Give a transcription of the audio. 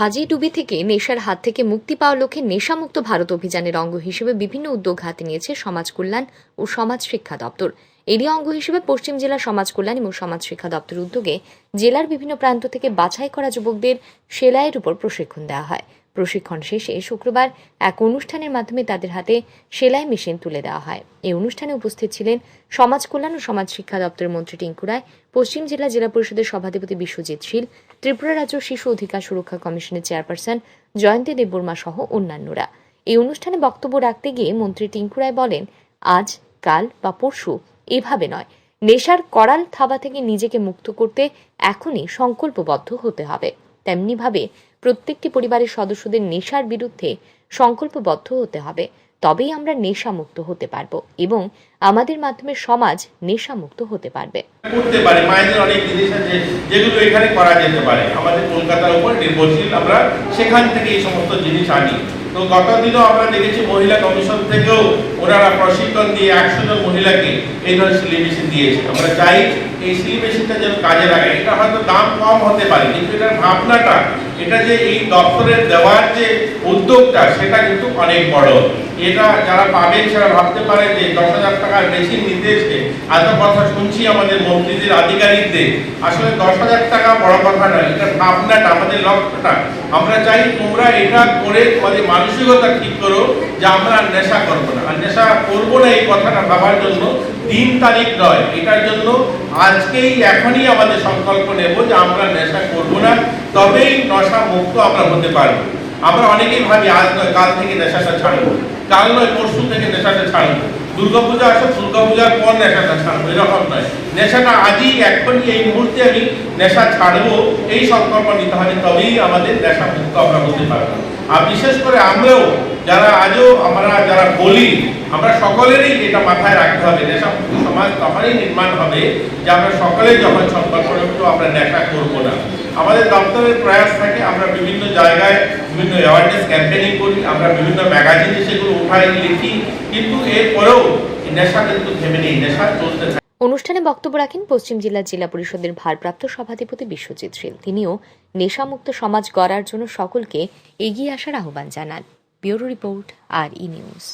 কাজী ডুবি থেকে নেশার হাত থেকে মুক্তি পাওয়ার লক্ষ্যে নেশামুক্ত ভারত অভিযানের অঙ্গ হিসেবে বিভিন্ন উদ্যোগ হাতে নিয়েছে সমাজ কল্যাণ ও সমাজ শিক্ষা দপ্তর। এরই অঙ্গ হিসেবে পশ্চিম জেলা সমাজ কল্যাণ এবং সমাজ শিক্ষা দপ্তর উদ্যোগে জেলার বিভিন্ন প্রান্ত থেকে বাছাই করা যুবকদের সেলাইয়ের উপর প্রশিক্ষণ দেওয়া হয়। প্রশিক্ষণ শেষে শুক্রবার এক অনুষ্ঠানের মাধ্যমে তাদের হাতে সেলাই মেশিন তুলে দেওয়া হয়। এই অনুষ্ঠানে উপস্থিত ছিলেন সমাজ কল্যাণ ও সমাজ শিক্ষা দপ্তরের মন্ত্রী টিঙ্কু রায়, পশ্চিম জেলা জেলা পরিষদের সভাধিপতি বিশ্বজিৎ শীল ত্রিপুরা রাজ্য শিশু অধিকার সুরক্ষা কমিশনের চেয়ারপারসন জয়ন্তী দেববর্মা সহ অন্যান্যরা। এই অনুষ্ঠানে বক্তব্য রাখতে গিয়ে মন্ত্রী টিঙ্কু রায় বলেন, আজ, কাল বা পরশু এভাবে নয়। নেশার করাল থাবা থেকে নিজেকে মুক্ত করতে এখনই সংকল্পবদ্ধ হতে হবে। তেমনিভাবে প্রত্যেকটি পরিবারের সদস্যদের নেশার বিরুদ্ধে সংকল্পবদ্ধ হতে হবে। তবেই আমরা নেশামুক্ত হতে পারব এবং আমাদের মাধ্যমে সমাজ নেশামুক্ত হতে পারবে। করতে পারে, মায়েদের অনেক জিনিস আছে যেগুলো এখানে করা যেতে পারে। আমাদের কলকাতার উপর নির্ভরশীল আমরা সেখান থেকে এই সমস্ত জিনিস আনি। তো গতদিনও আমরা দেখেছি মহিলা কমিশন থেকেও ওনারা প্রশিক্ষণ দিয়ে একশো জন মহিলাকে এই ধরনের সিলি মেশিন দিয়েছে। আমরা চাই এই সিলি মেশিনটা যেন কাজে লাগে এটা হয়তো দাম কম হতে পারে, কিন্তু এটার ভাবনাটা এটা যে এই দপ্তরের দেওয়ার যে উদ্যোগটা, সেটা কিন্তু অনেক বড়। এটা যারা পাবেন, সেটা ভাবতে পারে যে দশ হাজার টাকার বেশি নিতে এত কথা শুনছি আমাদের মন্ত্রীদের আধিকারিকদের, আসলে দশ হাজার টাকা বড় কথা নয়, এটা ভাবনাটা, আমাদের লক্ষ্যটা। আমরা চাই তোমরা এটা করে তোমাদের মানসিকতা ঠিক করো যে আমরা নেশা করব না। আর নেশা করব না এই কথাটা ভাবার জন্য দিন তারিখ নয়, এটার জন্য আজকেই এখনই আমাদের সংকল্প নেব যে আমরা নেশা করব না। তবেই নেশা মুক্ত আমরা হতে পারব। আমরা অনেকেই ভাবি, আজ নয়, কাল থেকে নেশাটা ছাড়বো। কাল নয়, পরশু থেকে নেশাটা ছাড়বো। দুর্গাপূজা আসে, দুর্গাপূজার পর নেশাটা ছাড়বো, এরকম নয়। নেশাটা আজই, এখনই, এই মুহূর্তে আমি নেশা ছাড়বো, এই সংকল্প নিতে হবে, তবেই আমাদের নেশা মুক্ত আমরা হতে পারব। আর বিশেষ করে আমরাও, যারা আজও আমরা যারা বলি, আমরা সকলেরই এটা মাথায় রাখতে হবে, নেশা মুক্ত সমাজ তখনই নির্মাণ হবে যে আমরা সকলে যখন সংকল্প আমরা নেশা করব না। আমাদের দপ্তরের প্রয়াস থাকে, আমরা বিভিন্ন জায়গায় বিভিন্ন অ্যাওয়ারনেস ক্যাম্পেনিং করি, আমরা বিভিন্ন ম্যাগাজিনে সেগুলো উঠাই, লিখি, কিন্তু এরপরেও নেশা কিন্তু থেমে নেই, নেশা চলতে থাকে। অনুষ্ঠানে বক্তব্য রাখেন পশ্চিম জেলার জেলা পরিষদের ভারপ্রাপ্ত সভাধিপতি বিশ্বজিৎ শীল তিনিও নেশামুক্ত সমাজ গড়ার জন্য সকলকে এগিয়ে আসার আহ্বান জানান। Bureau report, R E news.